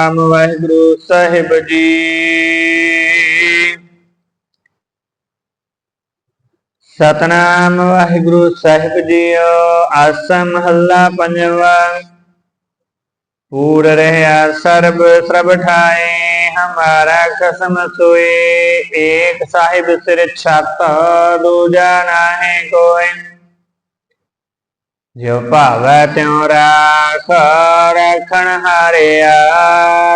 ਸਤਨਾਮ ਵਾਹਿਗੁਰੂ ਸਾਹਿਬ ਜੀ। ਸਤਨਾਮ ਵਾਹਿਗੁਰੂ ਸਾਹਿਬ ਜੀਓ, ਆਸਾ ਮਹੱਲਾ ਪੰਜਵਾ। ਪੂਰ ਰਹਿਆ ਸਰਬ ਸਰਬ ਠਾਏ, ਹਮਾਰਾ ਖਸਮ ਸੋਏ। ਏਕ ਸਾਹਿਬ ਸਿਰ ਛਤ, ਦੂਜਾ ਨਾਹੀ ਕੋਈ ਜੋ ਭਾਵੈ ਤਿਉ ਰਾਖ, ਰਖਣ ਹਾਰਿਆ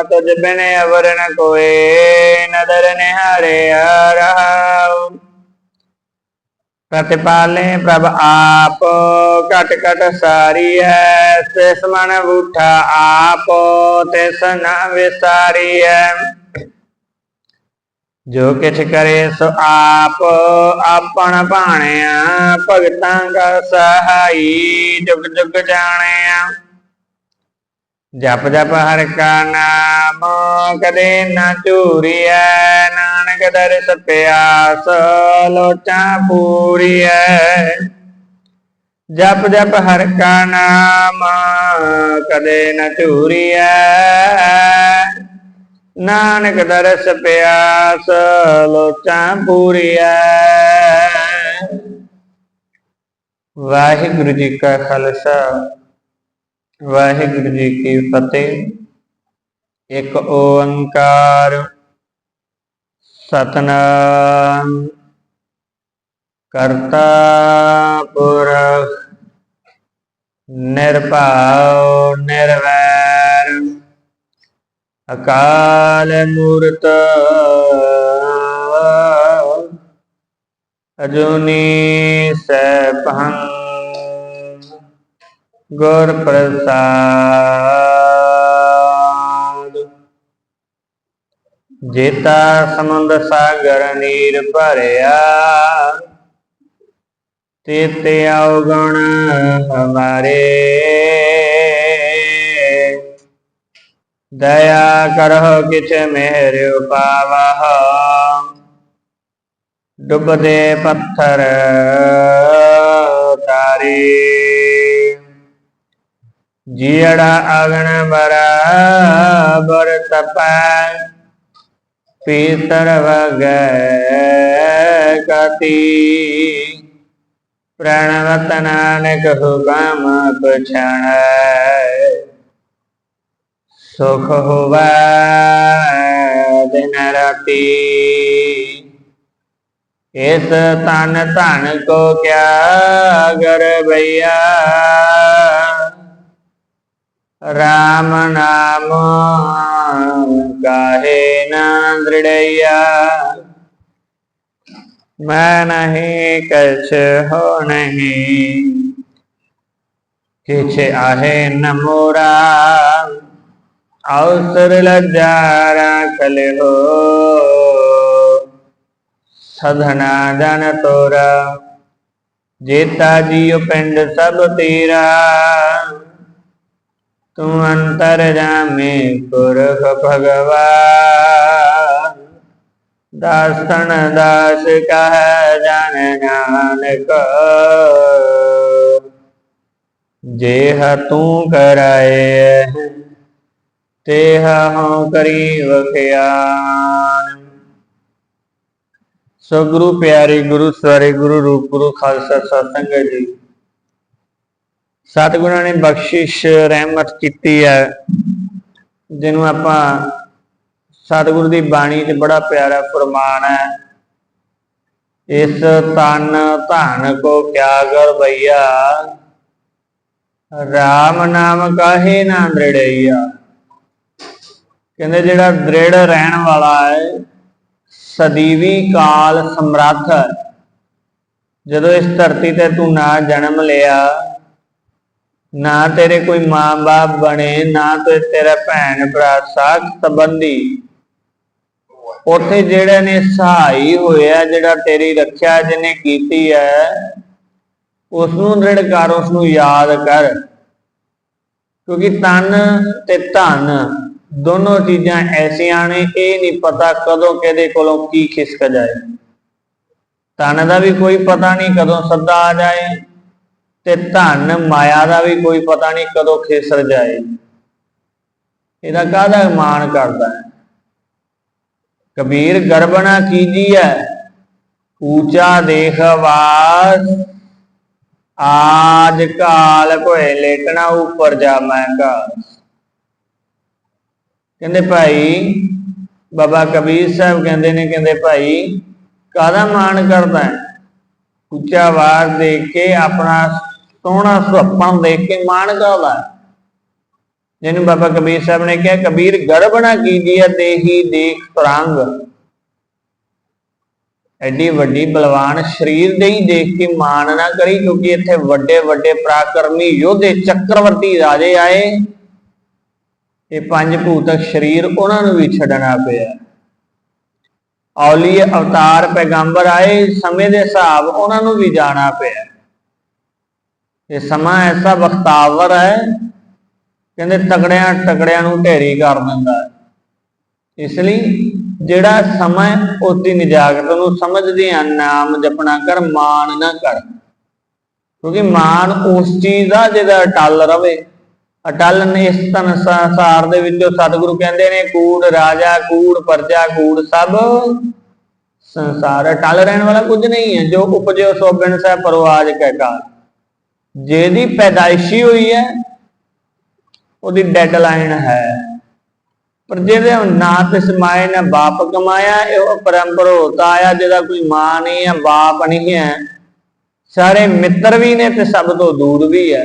ਤੁਝ ਬਿਨ ਅਵਰ ਨ ਕੋਏ, ਨਦਰ ਨਿਹਾਰਿਆ ਰਹਾਉ। ਪ੍ਰਤਿਪਾਲੇ ਪ੍ਰਭ ਆਪ, ਘਟ ਘਟ ਸਾਰੀ ਹੈ ਤਿਸ ਮਨ ਬੂਠਾ ਆਪ, ਤਿਸ ਨ ਵਿਸਾਰੀ ਹੈ ਜੋ ਕਿਛ ਕਰੇ ਸੋ ਆਪ ਆਪਣ ਭਾਣਿਆ, ਭਗਤਾਂ ਕਾ ਸਹਾਈ, ਜੁਗ ਜੁਗ ਜਾਣਿਆ। ਜਪ ਜਪ ਹਰ ਕਾ ਨਾਮ, ਕਦੇ ਨਾ ਚੂਰੀਐ ਨਾਨਕ ਦਰਸ ਪਿਆਸ, ਲੋਚਾ ਪੂਰੀਐ। ਜਪ ਜਪ ਹਰ ਕਾ ਨਾਮ, ਕਦੇ ਨਾ ਚੂਰੀਐ ਨਾਨਕ ਦਰਸ ਪਿਆਸ ਲੋਚਾ ਪੂਰੀਐ। ਵਾਹਿਗੁਰੂ ਜੀ ਕਾ ਖਾਲਸਾ, ਵਾਹਿਗੁਰੂ ਜੀ ਕੀ ਫਤਿਹ। ਇੱਕ ਓੰਕਾਰ ਸਤਨਾਮ ਕਰਤਾ ਪੁਰਖ ਨਿਰਭਉ ਅਕਾਲ ਮੂਰਤ। ਅਜੂਨੀ ਸੈਭੰ ਗੁਰ ਪ੍ਰਸਾਦ। ਜੇਤਾ ਸਮੁੰਦ ਸਾਗਰ ਨੀਰ ਭਰਿਆ। ਤੇਤੇ ਔਗਣ ਹਮਾਰੇ। ਦਇਆ ਕਰਹੁ ਕਿਛ ਮੇਰਿ ਉਪਾਵਹ ਡੁੱਬਦੇ ਪੱਥਰ ਤਾਰੀ ਜੀੜਾ ਅਗਣ ਬਰਾਬਰ ਤਪੈ। ਪੀਤਰ ਵਗੈ ਕਤੀ। ਪ੍ਰਣਵਤ ਨਾਨਕ ਹੁਕਮ ਪਛਾਣੈ। ਸੁਖ ਹੋਵੈ ਦਿਨ ਰਾਤੀ ਇਸ ਤਨ ਧਨ ਕੋ ਕਿਆ ਗਰਬਈਆ ਰਾਮ ਨਾਮ ਕਾਹੇ ਨਾ ਦ੍ਰਿੜਈਆ ਮੈਂ ਨਹੀਂ ਕਛ ਹੋ ਨਹੀਂ ਕਿਛ ਆਹੇ ਨ ਮੋਰਾ ਅਵਸਰ ਲੱਜਾ ਰੱਖ ਲਿਓ ਸਧਨਾ ਜਨ ਤੋਰਾ ਜੇਤਾ ਜੀਉ ਪਿੰਡ ਸਭ ਤੇਰਾ ਤੂੰ ਅੰਤਰ ਜਾਮੇ ਪੁਰਖ ਭਗਵਾਨ ਦਾਸਨ ਦਾਸ ਕਹ ਜਨ ਨਾਨਕ ਜੇਹ ਤੂੰ ਕਰਾਏ ਤੇ ਹਉ ਕਰੀ ਵਖਿਆਨ। ਸੋ ਗੁਰੂ ਪਿਆਰੇ ਗੁਰੂ ਸਵਾਰੇ ਗੁਰੂ ਰੂਪ ਗੁਰੂ ਖਾਲਸਾ ਸਤਸੰਗ ਜੀ। ਸਤਿਗੁਰਾਂ ਨੇ ਬਖਸ਼ਿਸ਼ ਰਹਿਮਤ ਕੀਤੀ ਹੈ, ਜਿਹਨੂੰ ਆਪਾਂ ਸਤਿਗੁਰੂ ਦੀ ਬਾਣੀ 'ਚ ਬੜਾ ਪਿਆਰਾ ਫਰਮਾਨ ਹੈ। ਇਸ ਤਨ ਧਨ ਕੋ ਕਿਆ ਕਰ ਭਈਆ RAM ਨਾਮ ਕਾਹੇ ਨਾ ਦ੍ਰਿੜਈਆ ਕਹਿੰਦੇ ਜਿਹੜਾ ਦ੍ਰਿੜ ਰਹਿਣ ਵਾਲਾ ਹੈ, ਸਦੀਵੀ ਕਾਲ ਸਮਰੱਥ ਜਦੋਂ ਇਸ ਧਰਤੀ ਤੇ ਤੂੰ ਨਾ ਜਨਮ ਲਿਆ, ਨਾ ਤੇਰੇ ਕੋਈ ਮਾਂ-ਬਾਪ ਬਣੇ, ਨਾ ਤੇ ਤੇਰਾ ਭੈਣ ਭਰਾ ਸਾਖ ਸੰਬੰਧੀ, ਉੱਥੇ ਜਿਹੜੇ ਨੇ ਸਹਾਈ ਹੋਇਆ, ਜਿਹੜਾ ਤੇਰੀ ਰੱਖਿਆ ਜਿਹਨੇ ਕੀਤੀ ਹੈ ਉਸ ਨੂੰ ਦ੍ਰਿੜ ਕਰ ਉਸ ਨੂੰ ਯਾਦ ਕਰ। ਕਿਉਂਕਿ ਤਨ ਤੇ ਧਨ ਦੋਨੋਂ ਚੀਜ਼ਾਂ ਐਸੀਆਂ ਨੇ, ਇਹ ਨਹੀਂ ਪਤਾ ਕਦੋਂ ਕਿਹਦੇ ਕੋਲੋਂ ਕੀ ਖਿਸਕ ਜਾਏ। ਧਨ ਦਾ ਵੀ ਕੋਈ ਪਤਾ ਨਹੀਂ ਕਦੋਂ ਸੱਦਾ ਆ ਜਾਏ ਤੇ ਧਨ ਮਾਇਆ ਦਾ ਵੀ ਕੋਈ ਪਤਾ ਨਹੀਂ ਕਦੋਂ ਖੇਸਰ ਜਾਏ। ਇਹਦਾ ਕਾਹਦਾ ਮਾਣ ਕਰਦਾ ਹੈ? ਕਬੀਰ ਗਰਬ ਨਾ ਕੀਜੀਐ ਊਚਾ ਦੇਖਵਾਸ ਆਜ ਕਾਲ ਕੋਏ ਲੇਟਣਾ ਉੱਪਰ ਜਾ ਮੈਂ ਕਾਸ ਕਹਿੰਦੇ ਭਾਈ, ਬਾਬਾ ਕਬੀਰ ਸਾਹਿਬ ਕਹਿੰਦੇ ਨੇ, ਕਹਿੰਦੇ ਭਾਈ, ਕਾਹਦਾ ਮਾਣ ਕਰਦਾ ਹੈ? ਉੱਚਾ ਆਵਾਜ਼ ਦੇਖ ਕੇ ਆਪਣਾ ਸੋਹਣਾ ਸੁਹੱਪਣ ਦੇਖ ਕੇ ਮਾਣ ਕਰਦਾ ਜਿਹਨੂੰ ਬਾਬਾ ਕਬੀਰ ਸਾਹਿਬ ਨੇ ਕਿਹਾ, ਕਬੀਰ ਗੜਬ ਨਾ ਕੀਜੀਏ ਦੇਹੀ ਦੇਖ ਤਰੰਗ ਐਡੀ ਵੱਡੀ ਬਲਵਾਨ ਸਰੀਰ ਦੇ ਹੀ ਦੇਖ ਕੇ ਮਾਣ ਨਾ ਕਰੀ, ਕਿਉਂਕਿ ਇੱਥੇ ਵੱਡੇ ਵੱਡੇ ਪਰਾਕਰਮੀ ਯੋਧੇ, ਚੱਕਰਵਰਤੀ ਰਾਜੇ ਆਏ। ਇਹ ਪੰਜ ਭੂਤਕ ਸਰੀਰ ਉਹਨਾਂ ਨੂੰ ਵੀ ਛੱਡਣਾ ਪਿਆ। ਔਲੀਏ ਅਵਤਾਰ ਪੈਗੰਬਰ ਆਏ, ਸਮੇਂ ਦੇ ਹਿਸਾਬ ਉਹਨਾਂ ਨੂੰ ਵੀ ਜਾਣਾ ਪਿਆ। ਇਹ ਸਮਾਂ ਐਸਾ ਵਖਤਾਵਰ ਹੈ, ਕਹਿੰਦੇ ਤਕੜਿਆਂ ਟਕੜਿਆਂ ਨੂੰ ਢੇਰੀ ਕਰ ਦਿੰਦਾ ਹੈ। ਇਸ ਲਈ ਜਿਹੜਾ ਸਮਾਂ ਉਸ ਦੀ ਨਿਜਾਗਤ ਨੂੰ ਸਮਝਦੇ ਆ ਨਾਮ ਜਪਣਾ ਕਰ ਮਾਨ ਨਾ ਕਰ। ਕਿਉਂਕਿ ਮਾਨ ਉਸ ਚੀਜ਼ ਦਾ ਜਿਹਦਾ ਟੱਲ ਰਵੇ। ਅਟਲ ਨੇ ਇਸ ਤਨ ਸੰਸਾਰ ਦੇ ਵਿੱਚੋਂ ਸਤਿਗੁਰੂ ਕਹਿੰਦੇ ਨੇ, ਕੂੜ ਰਾਜਾ, ਕੂੜ ਪਰਜਾ, ਕੂੜ ਸਭ ਸੰਸਾਰ। ਅਟਲ ਰਹਿਣ ਵਾਲਾ ਕੁਝ ਨਹੀਂ ਹੈ, ਜੋ ਉਪਜਿਓ ਸੋ ਸਹਿ ਪਰਵਾਜ ਕਹਿ ਕਾ ਜਿਹਦੀ ਪੈਦਾਇਸ਼ੀ ਹੋਈ ਹੈ, ਉਹਦੀ ਡੈਡਲਾਈਨ ਹੈ। ਪਰ ਜਿਹਦੇ ਨਾ ਤੇ ਸਮਾਏ ਨਾ ਬਾਪ ਕਮਾਇਆ, ਇਹ ਪਰੰਪਰ ਹੋਤਾ ਆਇਆ, ਜਿਹਦਾ ਕੋਈ ਮਾਂ ਨਹੀਂ ਹੈ, ਬਾਪ ਨਹੀਂ ਹੈ। ਸਾਰੇ ਮਿੱਤਰ ਵੀ ਨੇ ਤੇ ਸਭ ਤੋਂ ਦੂਰ ਵੀ ਹੈ।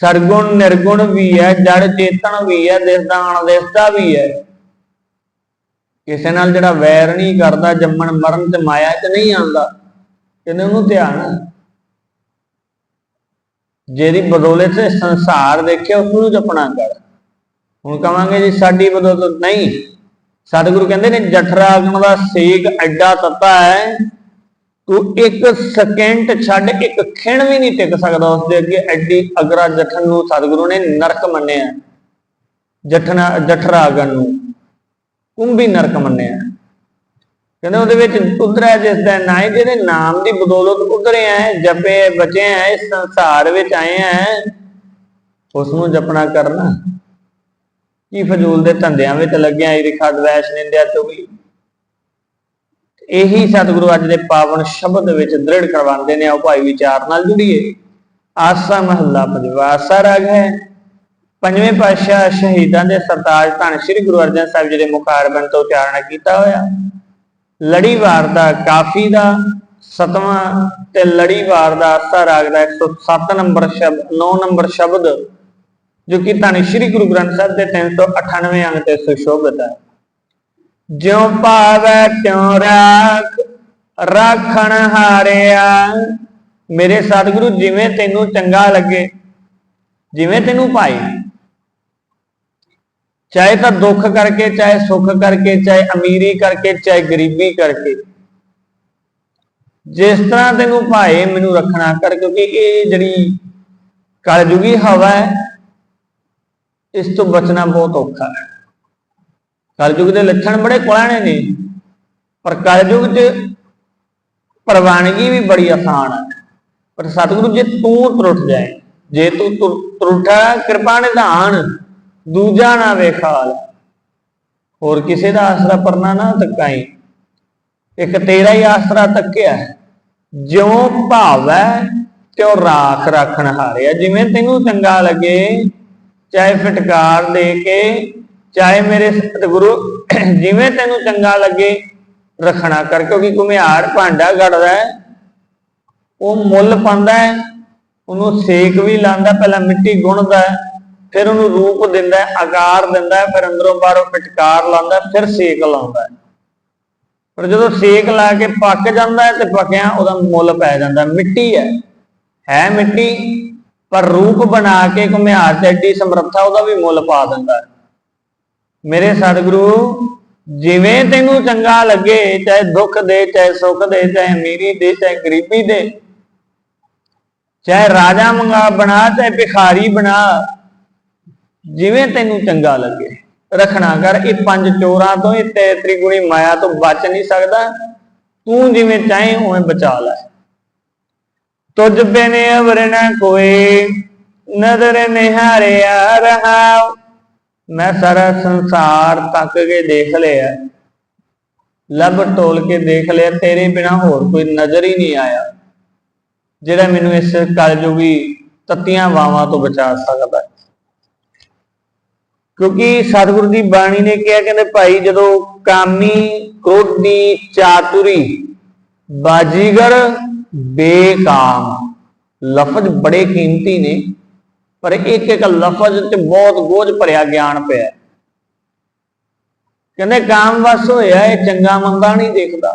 ਸਰਗੁਣ ਨਿਰਗੁਣ ਵੀ ਹੈ, ਜੜ ਚੇਤਨ ਵੀ ਹੈ ਦਿਸਦਾ ਅਣਦਿਸਦਾ ਵੀ ਹੈ। ਕਿਸੇ ਨਾਲ ਜਿਹੜਾ ਵੈਰ ਨਹੀਂ ਕਰਦਾ, ਜੰਮਣ ਮਰਨ ਤੇ ਮਾਇਆ 'ਚ ਨਹੀਂ ਆਉਂਦਾ ਕਹਿੰਦੇ ਉਹਨੂੰ ਧਿਆਨ ਜਿਹਦੀ ਬਦੌਲਤ ਤੇ ਸੰਸਾਰ ਦੇਖਿਆ ਉਸ ਨੂੰ ਜਪਣਾ ਕਰ। ਹੁਣ ਕਵਾਂਗੇ ਜੀ, ਸਾਡੀ ਬਦੌਲਤ ਨਹੀਂ। ਸਤਿਗੁਰੂ ਕਹਿੰਦੇ ਨੇ ਜਠਰਾ ਅਗਨ ਦਾ ਸੇਕ ਐਡਾ ਤੱਤਾ ਹੈ ਤੂੰ ਇੱਕ ਸਕਿੰਟ ਛੱਡ, ਇੱਕ ਖਿਣ ਵੀ ਨਹੀਂ ਟਿਕ ਸਕਦਾ ਉਸ ਦੇ ਅੱਗੇ। ਐਡੀ ਅਗਰਾ ਜਠਨ ਨੂੰ ਸਤਿਗੁਰੂ ਨੇ ਨਰਕ ਮੰਨਿਆ। ਜਠਨਾ ਜਠਰਾ ਨੂੰ। ਕੁੰਭੀ ਨਰਕ ਮੰਨਿਆ। ਕਹਿੰਦੇ ਉਹਦੇ ਵਿੱਚ ਉਤਰਿਆ ਜਿਸ ਦਾ ਨਾ ਜਿਹਦੇ ਨਾਮ ਦੀ ਬਦੌਲਤ ਉਤਰੇ ਆ ਜਪੇ ਬਚੇ ਆ ਇਸ ਸੰਸਾਰ ਵਿੱਚ ਆਏ ਆ ਉਸ ਨੂੰ ਜਪਣਾ ਕਰਨਾ। ਕੀ ਫਜ਼ੂਲ ਦੇ ਧੰਦਿਆਂ ਵਿੱਚ ਲੱਗਿਆ ਈ ਰਿਖਾ ਦਵੈਸ਼ ਨਿੰਦਿਆ ਤੋਂ ਇਹੀ ਸਤਿਗੁਰੂ ਅੱਜ ਦੇ ਪਾਵਨ ਸ਼ਬਦ ਵਿੱਚ ਦ੍ਰਿੜ ਕਰਵਾਉਂਦੇ ਨੇ, ਆਓ ਭਾਈ ਵਿਚਾਰ ਨਾਲ ਜੁੜੀਏ। ਆਸਾ ਮਹੱਲਾ ਪੰਜਵਾ, ਆਸਾ ਰਾਗ ਹੈ। ਪੰਜਵੇਂ ਪਾਤਸ਼ਾਹ ਸ਼ਹੀਦਾਂ ਦੇ ਸਰਤਾਜ ਧੰਨ ਸ੍ਰੀ ਗੁਰੂ ਅਰਜਨ ਸਾਹਿਬ ਜੀ ਦੇ ਮੁਖਾਰਬਨ ਤੋਂ ਉਚਾਰਨ ਕੀਤਾ ਹੋਇਆ। ਲੜੀਵਾਰ ਦਾ ਕਾਫੀ ਦਾ, ਸਤਵਾਂ ਤੇ ਲੜੀਵਾਰ ਦਾ ਆਸਾ ਰਾਗ ਦਾ 107 ਨੰਬਰ ਸ਼ਬਦ 9 ਨੰਬਰ ਸ਼ਬਦ, ਜੋ ਕਿ ਧੰਨ ਸ੍ਰੀ ਗੁਰੂ ਗ੍ਰੰਥ ਸਾਹਿਬ ਦੇ 398 ਅੰਗ ਤੇ ਸੁਸ਼ੋਭਿਤ ਹੈ। ਜਿਉ ਭਾਵੈ ਤਿਉ ਰਾਖ, ਰਾਖਣ ਹਾਰਿਆ। ਮੇਰੇ ਸਤਿਗੁਰੂ, ਜਿਵੇਂ ਤੈਨੂੰ ਚੰਗਾ ਲੱਗੇ, ਜਿਵੇਂ ਤੈਨੂੰ ਭਾਈ ਚਾਹੇ ਤਾਂ ਦੁੱਖ ਕਰਕੇ, ਚਾਹੇ ਸੁੱਖ ਕਰਕੇ, ਚਾਹੇ ਅਮੀਰੀ ਕਰਕੇ, ਚਾਹੇ ਗਰੀਬੀ ਕਰਕੇ। ਜਿਸ ਤਰ੍ਹਾਂ ਤੈਨੂੰ ਭਾਏ, ਮੈਨੂੰ ਰੱਖਣਾ ਕਰ, ਕਿਉਂਕਿ ਇਹ ਜਿਹੜੀ ਕਲਯੁਗੀ ਹਵਾ ਹੈ, ਇਸ ਤੋਂ ਬਚਣਾ ਬਹੁਤ ਔਖਾ ਹੈ। ਕਲਯੁਗ ਦੇ ਲੱਛਣ ਬੜੇ ਕੁਲਾਣੇ ਨੇ, ਪਰ ਕਲਯੁਗ 'ਚ ਪ੍ਰਵਾਨਗੀ ਵੀ ਬੜੀ ਆਸਾਨ ਹੈ ਪਰ ਸਤਿਗੁਰੂ ਜੇ ਤੂੰ ਤਰੁੱਠ ਜਾਏ, ਜੇ ਤੂੰ ਤੁਰ- ਤਰੁੱਠਾ, ਕਿਰਪਾ ਨਿਧਾਨ, ਦੂਜਾ ਨਾ ਵੇਖਾਲ ਹੋਰ ਕਿਸੇ ਦਾ ਆਸਰਾ ਪਰਨਾ ਨਾ ਤੱਕਾਈ ਇੱਕ ਤੇਰਾ ਹੀ ਆਸਰਾ ਤੱਕਿਆ ਜਿਉ ਭਾਵੈ, ਤਿਉ ਰਾਖ ਰੱਖਣ ਹਾਰਿਆ। ਜਿਵੇਂ ਤੈਨੂੰ ਚੰਗਾ ਲੱਗੇ, ਚਾਹੇ ਫਟਕਾਰ ਦੇ ਕੇ ਚਾਹੇ ਮੇਰੇ ਸਤਿਗੁਰੂ ਜਿਵੇਂ ਤੈਨੂੰ ਚੰਗਾ ਲੱਗੇ, ਰੱਖਣਾ ਕਰ, ਕਿਉਂਕਿ ਘੁਮਿਆਰ ਭਾਂਡਾ ਗੜਦਾ ਹੈ, ਉਹ ਮੁੱਲ ਪਾਉਂਦਾ ਹੈ, ਉਹਨੂੰ ਸੇਕ ਵੀ ਲਾਉਂਦਾ, ਪਹਿਲਾਂ ਮਿੱਟੀ ਗੁੰਨਦਾ ਫਿਰ ਉਹਨੂੰ ਰੂਪ ਦਿੰਦਾ ਆਕਾਰ ਦਿੰਦਾ ਫਿਰ ਅੰਦਰੋਂ ਬਾਹਰੋਂ ਫਟਕਾਰ ਲਾਉਂਦਾ ਫਿਰ ਸੇਕ ਲਾਉਂਦਾ ਹੈ। ਪਰ ਜਦੋਂ ਸੇਕ ਲਾ ਕੇ ਪੱਕ ਜਾਂਦਾ ਤੇ ਪੱਕਿਆ ਉਹਦਾ ਮੁੱਲ ਪੈ ਜਾਂਦਾ ਮਿੱਟੀ ਹੈ ਹੈ ਮਿੱਟੀ, ਪਰ ਰੂਪ ਬਣਾ ਕੇ ਘੁਮਿਆਰ ਤੇ ਐਡੀ ਸਮਰੱਥਾ ਉਹਦਾ ਵੀ ਮੁੱਲ ਪਾ ਦਿੰਦਾ ਹੈ। ਮੇਰੇ ਸਤਿਗੁਰੂ, ਜਿਵੇਂ ਤੈਨੂੰ ਚੰਗਾ ਲੱਗੇ, ਚਾਹੇ ਦੁੱਖ ਦੇ, ਚਾਹੇ ਸੁੱਖ ਦੇ, ਚਾਹੇ ਅਮੀਰੀ ਦੇ, ਚਾਹੇ ਗਰੀਬੀ ਦੇ, ਚਾਹੇ ਰਾਜਾ ਮੰਗਾ ਬਣਾ, ਚਾਹੇ ਭਿਖਾਰੀ ਬਣਾ, ਜਿਵੇਂ ਤੈਨੂੰ ਚੰਗਾ ਲੱਗੇ। ਰੱਖਣਾ ਕਰ, ਇਹ ਪੰਜ ਚੋਰਾਂ ਤੋਂ, ਇਹ ਤੇ ਤ੍ਰਿਗੁਣੀ ਮਾਇਆ ਤੋਂ ਬਚ ਨਹੀਂ ਸਕਦਾ। ਤੂੰ ਜਿਵੇਂ ਚਾਹੇ, ਉਵੇਂ ਬਚਾ ਲੈ। ਤੁਝ ਬਿਨ ਅਵਰ ਨ ਕੋਈ ਨਦਰ ਨਿਹਾਰਿਆ ਰਹਾਉ। ਮੈਂ ਸਾਰਾ ਸੰਸਾਰ ਤੱਕ ਕੇ ਦੇਖ ਲਿਆ। ਲੱਭ ਟੋਲ ਕੇ ਦੇਖ ਲਿਆ, ਤੇਰੇ ਬਿਨਾ ਹੋਰ ਕੋਈ ਨਜ਼ਰ ਹੀ ਨਹੀਂ ਆਇਆ, ਜਿਹੜਾ ਮੈਨੂੰ ਇਸ ਕਲਯੁਗੀ ਤਤੀਆਂ ਵਾਵਾਂ ਤੋਂ ਬਚਾ ਸਕਦਾ ਹੈ। ਕਿਉਂਕਿ ਸਤਿਗੁਰੂ ਦੀ ਬਾਣੀ ਨੇ ਕਿਹਾ, ਕਹਿੰਦੇ ਭਾਈ, ਜਦੋਂ ਕਾਮੀ, ਕ੍ਰੋਧੀ, ਚਾਤੁਰੀ, ਬਾਜੀਗਰ, ਬੇਕਾਮ, ਲਫ਼ਜ਼ ਬੜੇ ਕੀਮਤੀ ਨੇ। ਪਰ ਇੱਕ ਇੱਕ ਲਫ਼ਜ਼ ਤੇ ਬਹੁਤ ਗੋਝ ਭਰਿਆ ਗਿਆਨ ਪਿਆ ਕਹਿੰਦੇ, ਕਾਮ ਵਸ ਹੋਇਆ, ਇਹ ਚੰਗਾ ਮੰਦਾ ਨਹੀਂ ਦੇਖਦਾ।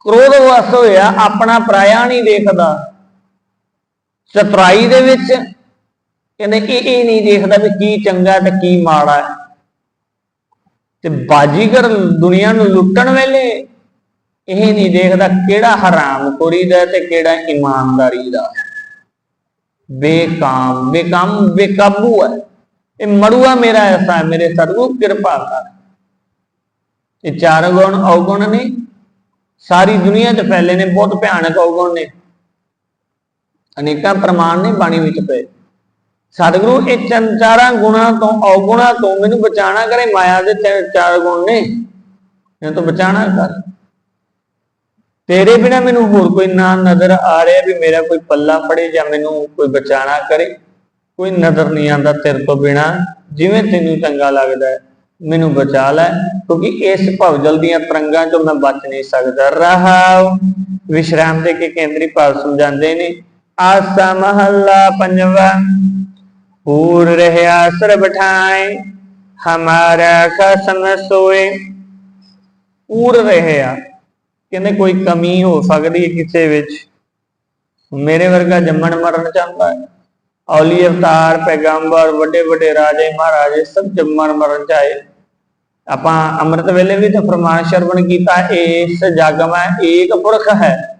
ਕ੍ਰੋਧ ਵਸ ਹੋਇਆ, ਆਪਣਾ ਪਰਾਇਆ ਨਹੀਂ ਦੇਖਦਾ। ਚਤੁਰਾਈ ਦੇ ਵਿੱਚ ਕਹਿੰਦੇ, ਇਹ ਇਹ ਨਹੀਂ ਦੇਖਦਾ ਵੀ ਕੀ ਚੰਗਾ ਤੇ ਕੀ ਮਾੜਾ ਹੈ। ਤੇ ਬਾਜੀਗਰ ਦੁਨੀਆ ਨੂੰ ਲੁੱਟਣ ਵੇਲੇ ਇਹ ਨਹੀਂ ਦੇਖਦਾ ਕਿਹੜਾ ਹਰਾਮ ਖੋਰੀ ਦਾ ਤੇ ਕਿਹੜਾ ਇਮਾਨਦਾਰੀ ਦਾ। ਬੇਕਾਮ ਬੇਕਾਮ, ਬੇਕਾਬੂ ਹੈ। ਇਹ ਮੜੂਆ ਮੇਰਾ ਐਸਾ ਹੈ, ਮੇਰੇ ਸਤਿਗੁਰੂ ਕਿਰਪਾ ਕਰ ਇਹ ਚਾਰ ਗੁਣ ਔਗੁਣ ਨੇ। ਸਾਰੀ ਦੁਨੀਆ 'ਚ ਫੈਲੇ ਨੇ, ਬਹੁਤ ਭਿਆਨਕ ਔਗੁਣ ਨੇ। ਅਨੇਕਾਂ ਪ੍ਰਮਾਣ ਨੇ ਬਾਣੀ ਵਿੱਚ ਪਏ। ਸਤਿਗੁਰੂ, ਇਹ ਚੰ- ਚਾਰਾਂ ਗੁਣਾਂ ਤੋਂ ਔਗੁਣਾਂ ਤੋਂ ਮੈਨੂੰ ਬਚਾਣਾ ਕਰੇ, ਮਾਇਆ ਦੇ ਚਾਰ ਗੁਣ ਨੇ। ਇਹਨੂੰ ਤੋਂ ਬਚਾਣਾ ਕਰ। ਤੇਰੇ ਬਿਨਾ ਮੈਨੂੰ ਹੋਰ ਕੋਈ ਨਾ ਨਜ਼ਰ ਆ ਰਿਹਾ ਵੀ ਮੇਰਾ ਕੋਈ ਪੱਲਾ ਫੜੇ ਜਾਂ ਮੈਨੂੰ ਕੋਈ ਬਚਾਣਾ ਕਰੇ। ਕੋਈ ਨਜ਼ਰ ਨਹੀਂ ਆਉਂਦਾ ਤੇਰੇ ਤੋਂ ਬਿਨਾ। ਜਿਵੇਂ ਤੈਨੂੰ ਚੰਗਾ ਲੱਗਦਾ ਹੈ, ਮੈਨੂੰ ਬਚਾ ਲੈ। ਕਿਉਂਕਿ ਇਸ ਭਵਜਲ ਦੀਆਂ ਤਰੰਗਾਂ ਚੋਂ ਮੈਂ ਬਚ ਨਹੀਂ ਸਕਦਾ। ਰਹਾ ਵਿਸ਼ਰਾਮ ਦੇ ਕੇ ਕੇਂਦਰੀ ਭਾਵ ਸਮਝਾਉਂਦੇ ਨੇ, ਆਸਾ ਮਹੱਲਾ ਪੰਜਵਾ ਪੂਰ ਰਹਿਆ ਸਰਬ ਠਾਏ, ਹਮਾਰਾ ਖਸਮ ਸੋਏ। ਪੂਰ ਰਹਿਆ ਕਹਿੰਦੇ ਕੋਈ ਕਮੀ ਹੋ ਸਕਦੀ ਹੈ ਕਿਸੇ ਵਿੱਚ। ਮੇਰੇ ਵਰਗਾ ਜੰਮਣ ਮਰਨ ਚਾਹੁੰਦਾ ਹੈ। ਔਲੀ ਅਵਤਾਰ, ਪੈਗੰਬਰ ਵੱਡੇ ਵੱਡੇ ਰਾਜੇ, ਮਹਾਰਾਜੇ ਸਭ ਜੰਮਣ ਮਰਨ ਚਾਹੇ। ਆਪਾਂ ਅੰਮ੍ਰਿਤ ਵੇਲੇ ਵੀ ਤਾਂ ਫਰਮਾਨ ਸ਼ਰਵਣ ਕੀਤਾ, ਇਸ ਜਗ ਏਕ ਪੁਰਖ ਹੈ।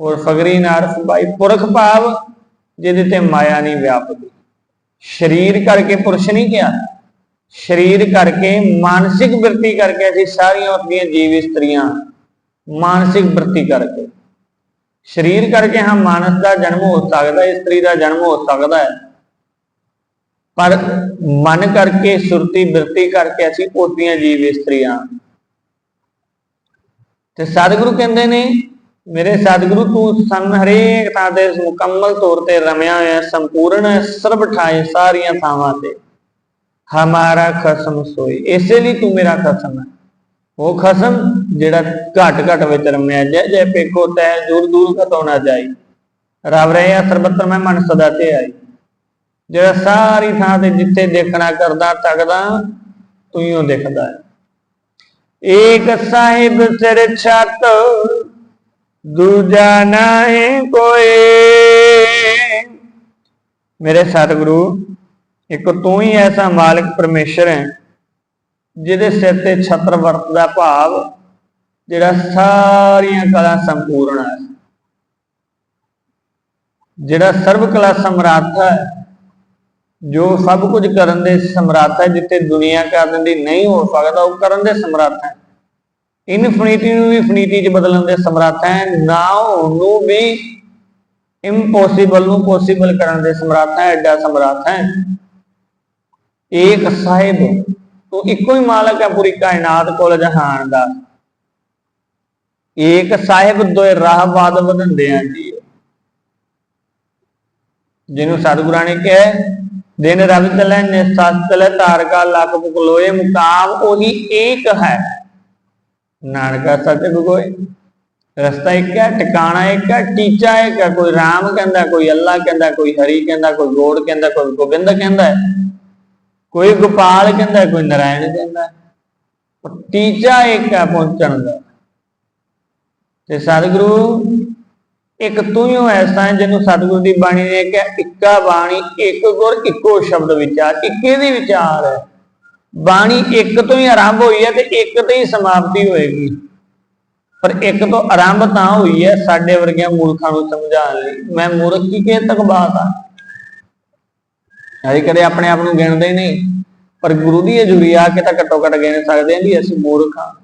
ਔਰ ਫਗਰੀ ਨਾਰਸ ਬਾਈ ਪੁਰਖ ਭਾਵ, ਜਿਹਦੇ ਤੇ ਮਾਇਆ ਨਹੀਂ ਵਿਆਪਦੀ। ਸਰੀਰ ਕਰਕੇ ਪੁਰਸ਼ ਨਹੀਂ ਕਿਹਾ ਸਰੀਰ ਕਰਕੇ, ਮਾਨਸਿਕ ਬਿਰਤੀ ਕਰਕੇ ਅਸੀਂ ਸਾਰੀਆਂ ਆਪਣੀਆਂ ਜੀਵ ਇਸਤਰੀਆਂ ਮਾਨਸਿਕ ਬਿਰਤੀ ਕਰਕੇ। ਸਰੀਰ ਕਰਕੇ ਹਾਂ ਮਾਨਸ ਦਾ ਜਨਮ ਹੋ ਸਕਦਾ ਹੈ ਇਸਤਰੀ ਦਾ ਜਨਮ ਹੋ ਸਕਦਾ ਹੈ। ਪਰ ਮਨ ਕਰਕੇ ਸੁਰਤੀ ਬਿਰਤੀ ਕਰਕੇ ਅਸੀਂ ਉਹਦੀਆਂ ਜੀਵ ਇਸਤਰੀਆਂ। ਤੇ ਸਤਿਗੁਰੂ ਕਹਿੰਦੇ ਨੇ ਮੇਰੇ ਸਤਿਗੁਰੂ ਤੂੰ ਸੰ ਹਰੇਕ ਥਾਂ ਤੇ ਮੁਕੰਮਲ ਤੌਰ ਤੇ ਰਮਿਆ ਹੋਇਆ ਸੰਪੂਰਨ ਹੈ, ਸਰਬ ਠਾਏ ਸਾਰੀਆਂ ਥਾਵਾਂ ਤੇ। ਹਮਾਰਾ ਖਸਮ ਸੋਈ ਇਸੇ ਲਈ ਤੂੰ ਮੇਰਾ ਖਸਮ ਹੈ। ਉਹ ਖਸਮ, ਜਿਹੜਾ ਘਟ ਘਟ ਵਿੱਚ ਰਮਿਆ ਜੈ ਜੈ ਪੇਖੋ ਤੈ ਦੂਰ ਦੂਰ ਕਤੋਂ ਜਾਈ। ਰਵ ਰਹੇ ਆ ਸਰਬੱਤਰ ਮੈਂ ਮਨ ਸਦਾ ਤੇ ਆਈ। ਜਿਹੜਾ ਸਾਰੀ ਥਾਂ ਤੇ ਜਿੱਥੇ ਦੇਖਣਾ ਕਰਦਾ ਤੱਕਦਾ ਤੂੰ ਹੀ ਉਹ ਦੇਖਦਾ ਹੈ। ਏਕ ਸਾਹਿਬ ਸਿਰ ਛੱਤ, ਦੂਜਾ ਨਹੀਂ ਕੋਈ ਮੇਰੇ ਸਤਿਗੁਰੂ, ਇੱਕ ਤੂੰ ਹੀ ਐਸਾ ਮਾਲਕ ਪਰਮੇਸ਼ਰ ਹੈ ਜਿਹਦੇ ਸਿਰ ਤੇ ਛਤਰ ਵਰਤਦਾ ਭਾਵ ਜਿਹੜਾ ਸਾਰੀਆਂ ਕਲਾ ਸੰਪੂਰਨ ਹੈ। ਜਿਹੜਾ ਸਰਬ ਕਲਾ ਸਮਰੱਥ ਹੈ, ਜੋ ਸਭ ਕੁਝ ਕਰਨ ਦੇ ਸਮਰੱਥ ਹੈ, ਜਿੱਥੇ ਦੁਨੀਆ ਕਰਨ ਦੀ ਨਹੀਂ ਹੋ ਸਕਦਾ, ਉਹ ਕਰਨ ਦੇ ਸਮਰੱਥ ਹੈ। ਇਨਫਿਨਿਟੀ ਨੂੰ ਵੀ ਫਿਨਿਟੀ 'ਚ ਬਦਲਣ ਦੇ ਸਮਰੱਥ ਹੈ, ਨਾ ਉਹਨੂੰ ਵੀ ਇੰਪੋਸੀਬਲ ਨੂੰ ਪੋਸੀਬਲ ਕਰਨ ਦੇ ਸਮਰੱਥ ਹੈ, ਐਡਾ ਸਮਰੱਥ ਹੈ। ਏਕ ਸਾਹਿਬ ਤੂੰ ਇੱਕੋ ਹੀ ਮਾਲਕ ਹੈ ਪੂਰੀ ਕਾਇਨਾਤ ਕੋਲ ਜਹਾਨ ਦਾ। ਏਕ ਸਾਹਿਬ ਦੋਏ ਰਾਹ ਵਧੰਦੇ ਆ ਜੀ। ਜਿਹਨੂੰ ਸਤਿਗੁਰਾਂ ਨੇ ਕਿਹਾ ਦਿਨ ਰਵ ਚਲੇ ਨਿਸਤ ਤਾਰਕਾ ਲੱਖ ਬੁਕਲੋਏ ਮੁਕਾਮ ਉਹੀ ਏਕ ਹੈ। ਨਾਨਕਾ ਸਤਿ ਕੋਈ ਰਸਤਾ ਇੱਕ ਹੈ ਟਿਕਾਣਾ ਇੱਕ ਹੈ ਟੀਚਾ ਇੱਕ ਹੈ। ਕੋਈ ਰਾਮ ਕਹਿੰਦਾ ਕੋਈ ਅੱਲਾ ਕਹਿੰਦਾ ਕੋਈ ਹਰੀ ਕਹਿੰਦਾ ਕੋਈ ਗੋੜ ਕਹਿੰਦਾ ਕੋਈ ਗੋਬਿੰਦ ਕਹਿੰਦਾ ਹੈ, ਕੋਈ ਗੋਪਾਲ ਕਹਿੰਦਾ, ਕੋਈ ਨਾਰਾਇਣ ਕਹਿੰਦਾ। ਟੀਚਾ ਇੱਕ ਹੈ ਪਹੁੰਚਣ ਦਾ। ਤੇ ਸਤਿਗੁਰੂ, ਇੱਕ ਤੂੰ ਹੀ ਐਸਾ ਹੈ ਜਿਹਨੂੰ ਸਤਿਗੁਰੂ ਦੀ ਬਾਣੀ ਨੇ ਕਿਹਾ, ਇੱਕਾ ਬਾਣੀ, ਇੱਕ ਗੁਰ, ਇੱਕੋ ਸ਼ਬਦ ਵਿਚਾਰ, ਇੱਕੇ ਦੀ ਵਿਚਾਰ ਹੈ। ਬਾਣੀ ਇੱਕ ਤੋਂ ਹੀ ਆਰੰਭ ਹੋਈ ਹੈ ਤੇ ਇੱਕ ਤੇ ਹੀ ਸਮਾਪਤੀ ਹੋਏਗੀ। ਪਰ ਇੱਕ ਤੋਂ ਆਰੰਭ ਤਾਂ ਹੋਈ ਹੈ ਸਾਡੇ ਵਰਗਿਆਂ ਮੂਰਖਾਂ ਨੂੰ ਸਮਝਾਉਣ ਲਈ। ਮੈਂ ਮੂਰਖ ਕੀ ਕੇ ਤੱਕ ਬਾਤ ਆ? ਅਸੀਂ ਕਦੇ ਆਪਣੇ ਆਪ ਨੂੰ ਗਿਣਦੇ ਨਹੀਂ। ਪਰ ਗੁਰੂ ਦੀ ਹਜ਼ੂਰੀ ਆ ਕੇ ਤਾਂ ਘੱਟੋ ਘੱਟ ਗਿਣ ਸਕਦੇ ਹਾਂ ਵੀ ਅਸੀਂ ਮੂਰਖ ਹਾਂ।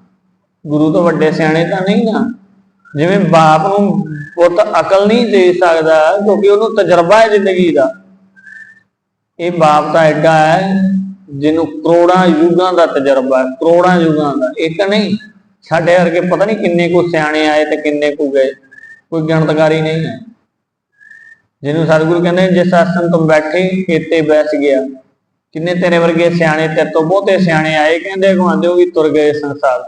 ਗੁਰੂ ਤੋਂ ਵੱਡੇ ਸਿਆਣੇ ਤਾਂ ਨਹੀਂ ਨਾ। ਜਿਵੇਂ ਬਾਪ ਨੂੰ ਪੁੱਤ ਅਕਲ ਨਹੀਂ ਦੇ ਸਕਦਾ ਕਿਉਂਕਿ ਉਹਨੂੰ ਤਜਰਬਾ ਹੈ ਜ਼ਿੰਦਗੀ ਦਾ। ਇਹ ਬਾਪ ਤਾਂ ਐਡਾ ਹੈ ਜਿਹਨੂੰ ਕਰੋੜਾਂ ਯੁੱਗਾਂ ਦਾ ਤਜਰਬਾ ਹੈ, ਕਰੋੜਾਂ ਯੁੱਗਾਂ ਦਾ। ਇੱਕ ਨਹੀਂ। ਸਾਡੇ ਵਰਗੇ ਪਤਾ ਨਹੀਂ ਕਿੰਨੇ ਕੁ ਸਿਆਣੇ ਆਏ ਤੇ ਕਿੰਨੇ ਕੁ ਗਏ। ਕੋਈ ਗਿਣਤਕਾਰੀ ਨਹੀਂ ਹੈ। ਜਿਹਨੂੰ ਸਤਿਗੁਰੂ ਕਹਿੰਦੇ ਜਿਸ ਆਸਨ ਤੋਂ ਬੈਠੇ ਇੱਥੇ ਬੈਠ ਗਿਆ, ਕਿੰਨੇ ਤੇਰੇ ਵਰਗੇ ਸਿਆਣੇ ਤੇ ਤੋਂ ਬਹੁਤੇ ਸਿਆਣੇ ਆਏ? ਕਹਿੰਦੇ ਗਵਾਂਦੇ ਉਹ ਵੀ ਤੁਰ ਗਏ ਸੰਸਾਰ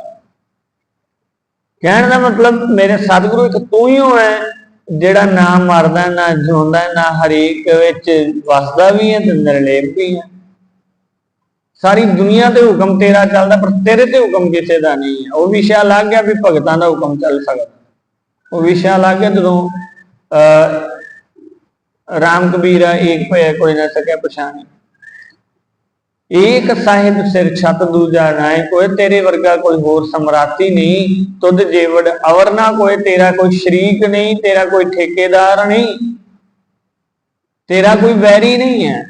ਕਹਿਣ ਦਾ ਮਤਲਬ, ਮੇਰੇ ਸਤਿਗੁਰੂ ਇੱਕ ਤੂੰ ਹੀ ਹੋ ਹੈ, ਜਿਹੜਾ ਨਾ ਮਰਦਾ, ਨਾ ਜਿਉਂਦਾ, ਨਾ ਹਰੇਕ ਵਿੱਚ ਵਸਦਾ ਵੀ ਹੈ ਤੇ ਨਿਰਲੇਪ ਵੀ ਹੈ। ਸਾਰੀ ਦੁਨੀਆ ਤੇ ਹੁਕਮ ਤੇਰਾ ਚੱਲਦਾ, ਪਰ ਤੇਰੇ ਤੇ ਹੁਕਮ ਕਿਸੇ ਦਾ ਨਹੀਂ ਹੈ। ਉਹ ਵਿਸ਼ਾ ਲੱਗ ਗਿਆ ਵੀ ਭਗਤਾਂ ਦਾ ਹੁਕਮ ਚੱਲ ਸਕਦਾ। ਉਹ ਵਿਸ਼ਾ ਲੱਗ ਗਿਆ ਜਦੋਂ ਅਹ ਰਾਮ ਕਬੀਰਾ ਏਕ ਭਇਆ ਕੋਈ ਨਾ ਸਕਿਆ ਪਛਾਣੇ ਏਕ ਸਾਹਿਬ ਸਿਰ ਛਤ ਦੂਜਾ ਨਾਏ, ਕੋਈ ਤੇਰੇ ਵਰਗਾ ਕੋਈ ਹੋਰ ਸਮਰਾਤੀ ਨਹੀਂ। ਤੁਧ ਜੇਵੜ ਅਵਰ ਨਾ ਕੋਈ, ਤੇਰਾ ਕੋਈ ਸ਼ਰੀਕ ਨਹੀਂ, ਤੇਰਾ ਕੋਈ ਠੇਕੇਦਾਰ ਨਹੀਂ। ਤੇਰਾ ਕੋਈ ਵੈਰੀ ਨਹੀਂ ਹੈ।